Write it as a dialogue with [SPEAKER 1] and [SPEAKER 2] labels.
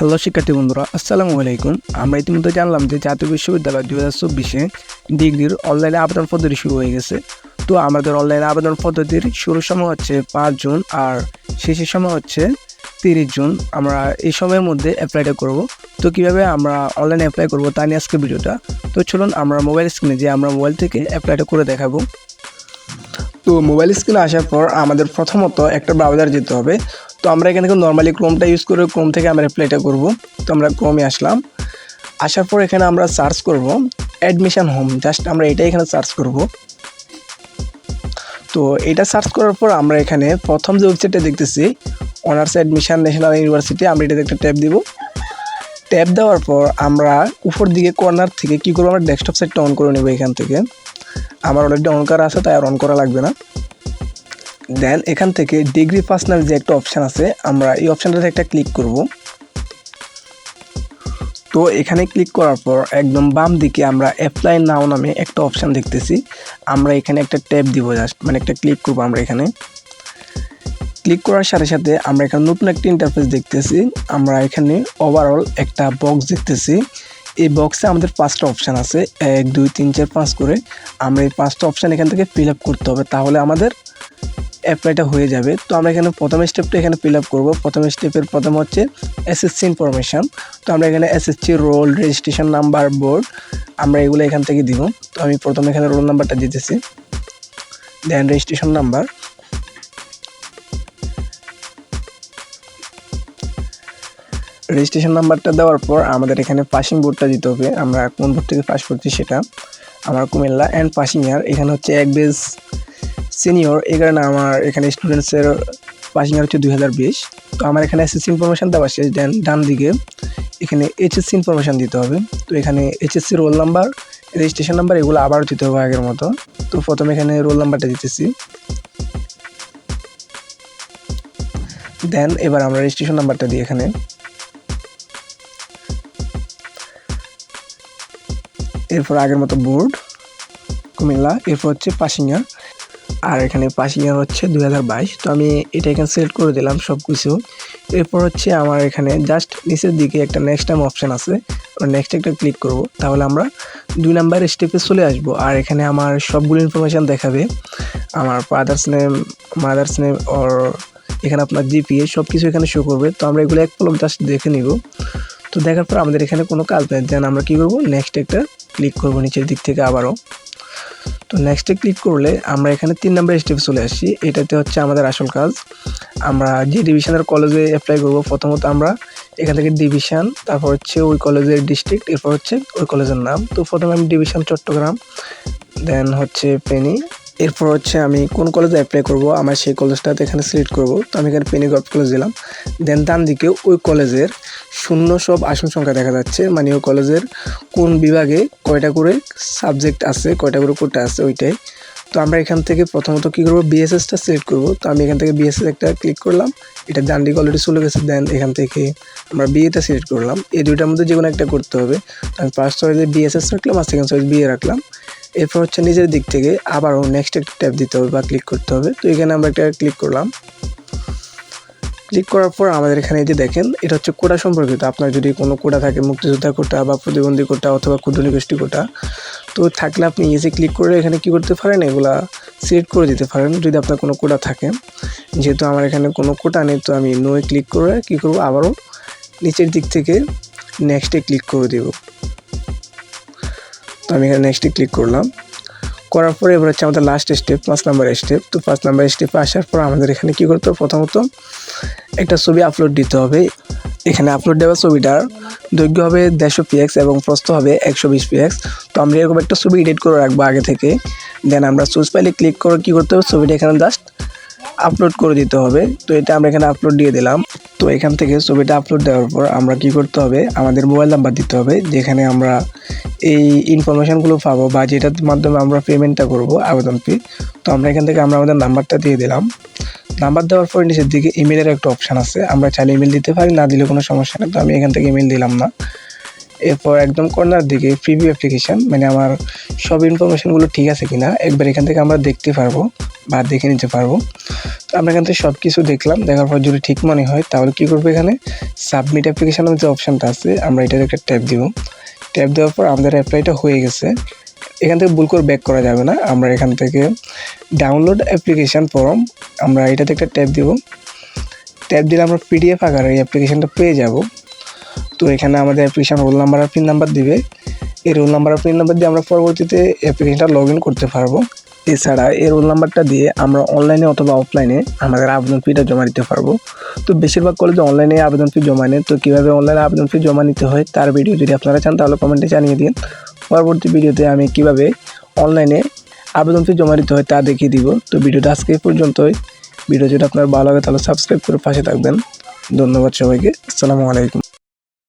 [SPEAKER 1] Hello শিক্ষার্থী বন্ধুরা, আসসালামু আলাইকুম। আমরা ইতিমধ্যে জানলাম যে জাতীয় বিশ্ববিদ্যালয় দু হাজার চব্বিশে ডিগ্রির অনলাইনে আবেদন পদ্ধতি শুরু হয়ে গেছে। তো আমাদের অনলাইনে আবেদন পদ্ধতির শুরুর সময় হচ্ছে পাঁচ জুন আর শেষের সময় হচ্ছে তিরিশ জুন। আমরা এই সময়ের মধ্যে অ্যাপ্লাইটা করব। তো কীভাবে আমরা অনলাইনে অ্যাপ্লাই করব তা নিয়ে আজকে ভিডিওটা। তো চলুন আমরা মোবাইল স্ক্রিনে যে আমরা মোবাইল থেকে অ্যাপ্লাইটা করে দেখাবো। তো মোবাইল স্ক্রিনে আসার পর আমাদের প্রথমত একটা ব্রাউজার যেতে হবে। তো আমরা এখানে নর্মালি ক্রোমটা ইউজ করে ক্রোম থেকে আমরা অ্যাপ্লাইটা করব। তো আমরা ক্রোমে আসলাম। আসার পর এখানে আমরা সার্চ করব। অ্যাডমিশন হোম জাস্ট আমরা এটাই এখানে সার্চ করব। তো এটা সার্চ করার পর আমরা এখানে প্রথম যে ওয়েবসাইটটা দেখতেছি অনার্স অ্যাডমিশন ন্যাশনাল ইউনিভার্সিটি আমরা এটাতে একটা ট্যাব দিব। ট্যাব দেওয়ার পর আমরা উপর দিকে কর্নার থেকে কী করব? আমরা ডেস্কটপ সাইটটা অন করে নেব এখান থেকে। আমার অলরেডি অন করা আছে, তাই আর অন করা লাগবে না। দেন এখান থেকে ডিগ্রি পার্সোনাল যে একটা অপশান আছে, আমরা এই অপশানটাতে একটা ক্লিক করব। তো এখানে ক্লিক করার পর একদম বাম দিকে আমরা অ্যাপ্লাই নাও নামে একটা অপশান দেখতেছি। আমরা এখানে একটা ট্যাব দিব জাস্ট মানে একটা ক্লিক করব আমরা এখানে। ক্লিক করার সাথে সাথে আমরা এখানে নতুন একটা ইন্টারফেস দেখতেছি। আমরা এখানে ওভারঅল একটা বক্স দেখতেছি। এই বক্সে আমাদের পাঁচটা অপশান আছে। এক, দুই, তিন, চার, পাঁচ করে। আমরা এই পাঁচটা অপশান এখান থেকে ফিল আপ করতে হবে। তাহলে আমাদের অ্যাপ্লাইটা হয়ে যাবে। তো আমরা এখানে প্রথম স্টেপটা এখানে ফিল আপ করব। প্রথম স্টেপের প্রথম হচ্ছে এসএসসি ইনফরমেশান তো আমরা এখানে SSC roll registration number board আমরা এগুলো এখান থেকে দিব। তো আমি প্রথমে এখানে রোল নাম্বারটা দিতেছি। দেন রেজিস্ট্রেশন নাম্বার রেজিস্ট্রেশন নাম্বারটা দেওয়ার পর আমাদের এখানে পাসিং বোর্ডটা দিতে হবে। আমরা কোন বোর্ড থেকে পাস করছি সেটা? আমার কুমিল্লা অ্যান্ড পাসিং ইয়ার এখানে হচ্ছে এক বেস সিনিয়র এই কারণে আমার এখানে স্টুডেন্টসের পাসিং ইয়ার হচ্ছে দুই হাজার বিশ। তো আমার এখানে এসএসসি ইনফরমেশান দেওয়া শেষ, দেন ডান দিকে এখানে এইচএসসি ইনফরমেশান দিতে হবে। তো এখানে HSC roll number registration number এগুলো আবার দিতে হবে আগের মতো। তো প্রথমে এখানে রোল নাম্বারটা দিতেছি। দেন এবার আমরা রেজিস্ট্রেশন নাম্বারটা দিই এখানে। এরপর আগের মতো বোর্ড কুমিল্লা। এরপর হচ্ছে পাসিংয়ার আর এখানে পাসিংয়ার হচ্ছে দুই হাজার বাইশ। তো আমি এটা এখানে সিলেক্ট করে দিলাম সব কিছু এরপর হচ্ছে আমার এখানে জাস্ট নিচের দিকে একটা নেক্সট টাইম অপশান আছে। নেক্সট একটা ক্লিক করব। তাহলে আমরা দুই নাম্বার স্টেপে চলে আসব। আর এখানে আমার সবগুলো ইনফরমেশান দেখাবে। আমার ফাদার্স নেম মাদার্স নেম ওর এখানে আপনার জিপিএ সব কিছু এখানে শো করবে। তো আমরা এগুলো এক পলক জাস্ট দেখে নিব। তো দেখার পর আমাদের এখানে কোনো কাজ নেই। দেন আমরা কী করব? নেক্সট একটা ক্লিক করব নিচের দিক থেকে আবারও। তো নেক্সটে ক্লিক করলে আমরা এখানে তিন নাম্বার স্টেপ চলে আসছি এটাতে হচ্ছে আমাদের আসল কাজ। আমরা যে ডিভিশনের কলেজে অ্যাপ্লাই করব, প্রথমত আমরা এখান থেকে ডিভিশন তারপর হচ্ছে ওই কলেজের ডিস্ট্রিক্ট এরপর হচ্ছে ওই কলেজের নাম। তো প্রথমে আমি ডিভিশন চট্টগ্রাম দেন হচ্ছে পেনি এরপর হচ্ছে আমি কোন কলেজে অ্যাপ্লাই করব, আমার সেই কলেজটাতে এখানে সিলেক্ট করব। তো আমি এখানে পেনি গভ কলেজ দিলাম। দেন ডান দিকে ওই কলেজের শূন্য সব আসন সংখ্যা দেখা যাচ্ছে। মানে ওই কলেজের কোন বিভাগে কয়টা করে সাবজেক্ট আছে, কয়টা করে কোটা আছে ওইটাই। তো আমরা এখান থেকে প্রথমত কী করব? বিএসএসটা সিলেক্ট করব। তো আমি এখান থেকে বিএসএস একটা ক্লিক করলাম। এটা ডান দিকে অলরেডি চলে গেছে দেন এখান থেকে আমরা বিএটা সিলেক্ট করলাম। এই দুইটার মধ্যে যে কোনো একটা করতে হবে। তো আমি ফার্স্ট চয়েসে বিএসএস রাখলাম আর সেকেন্ড চয়েস বিএ রাখলাম। এরপর হচ্ছে নিজের দিক থেকে আবারও নেক্সট একটা ট্যাপ দিতে হবে বা ক্লিক করতে হবে। তো এখানে আমরা একটা ক্লিক করলাম। ক্লিক করার পর আমাদের এখানে যে দেখেন, এটা হচ্ছে কোটা সম্পর্কিত। আপনার যদি কোনো কোটা থাকে, মুক্তিযোদ্ধা কোটা বা প্রতিবন্ধী কোটা অথবা ক্ষুদ্র নিগোষ্ঠী কোটা তো থাকলে আপনি ইজি ক্লিক করে এখানে কি করতে পারেন, এগুলা সিলেক্ট করে দিতে পারেন, যদি আপনার কোনো কোটা থাকে। যেহেতু আমার এখানে কোনো কোটা নেই, তো আমি নোয়ে ক্লিক করে কি করব, আবারও নিচের দিক থেকে নেক্সটে ক্লিক করে দেব। তো আমি এখানে নেক্সটে ক্লিক করলাম। করার পরে এবার হচ্ছে আমাদের লাস্ট স্টেপ পাঁচ নাম্বার স্টেপ তো পাঁচ নাম্বার স্টেপে আসার পর আমাদের এখানে কী করতে হবে? প্রথমত একটা ছবি আপলোড দিতে হবে। এখানে আপলোড দেওয়া ছবিটার দৈর্ঘ্য হবে দেড়শো পিএক্স এবং প্রস্থ হবে একশো বিশ পিএক্স তো আমরা এরকম একটা ছবি এডিট করে রাখব আগে থেকে। দেন আমরা চুজ পাইলে ক্লিক করে কী করতে হবে? ছবিটা এখানে জাস্ট আপলোড করে দিতে হবে। তো এটা আমরা এখানে আপলোড দিয়ে দিলাম। তো এখান থেকে ছবিটা আপলোড দেওয়ার পর আমরা কি করতে হবে? আমাদের মোবাইল নাম্বার দিতে হবে। যেখানে আমরা এই ইনফরমেশানগুলো পাবো বা যেটার মাধ্যমে আমরা পেমেন্টটা করব, আবেদন ফি তো আমরা এখান থেকে আমরা আমাদের নাম্বারটা দিয়ে দিলাম। নাম্বার দেওয়ার পর নিচের দিকে ইমেলের একটা অপশান আছে, আমরা চাইলে ইমেল দিতে পারি, না দিলে কোনো সমস্যা নেই, তো আমি এখান থেকে ইমেল দিলাম না। এরপর একদম কর্নার দিকে প্রিভিউ অ্যাপ্লিকেশান মানে আমার সব ইনফরমেশনগুলো ঠিক আছে কিনা, একবার এখান থেকে আমরা দেখতে পারব বা দেখে নিতে পারব। তো আমরা এখান থেকে সব কিছু দেখলাম, দেখার পর যদি ঠিক মনে হয় তাহলে কী করব এখানে? সাবমিট অ্যাপ্লিকেশানের যে অপশানটা আছে, আমরা এটার একটা ট্যাপ দিব। ট্যাপ দেওয়ার পর আমাদের অ্যাপ্লাইটা হয়ে গেছে। এখান থেকে ভুল করে ব্যাক করা যাবে না। আমরা এখান থেকে ডাউনলোড অ্যাপ্লিকেশান ফর্ম আমরা এটাতে একটা ট্যাপ দিব। ট্যাপ দিলে আমরা পিডিএফ আকারে এই অ্যাপ্লিকেশানটা পেয়ে যাব। তো এখানে আমাদের অ্যাপ্লিকেশান রোল নাম্বার আর পিন নাম্বার দিবে। এই রোল নাম্বার আর পিন নাম্বার দিয়ে আমরা পরবর্তীতে অ্যাপ্লিকেশানটা লগ করতে পারব। এছাড়া এই রোল নাম্বারটা দিয়ে আমরা অনলাইনে অথবা অফলাইনে আমাদের আবেদন ফিটা জমা দিতে পারব। তো বেশিরভাগ কলেজে অনলাইনে আবেদন ফি জমা নেন তো কীভাবে অনলাইনে আবেদন ফি জমা নিতে হয় তার ভিডিও যদি আপনারা চান তাহলে কমেন্টে জানিয়ে দিন। পরবর্তী ভিডিওতে আমি কীভাবে অনলাইনে আবেদন ফি জমা দিতে হয় তা দেখিয়ে দিব। তো ভিডিওটা আজকে পর্যন্তই। ভিডিও যদি আপনার ভালো লাগে তাহলে সাবস্ক্রাইব করে পাশে থাকবেন। ধন্যবাদ সবাইকে। আসসালামু আলাইকুম।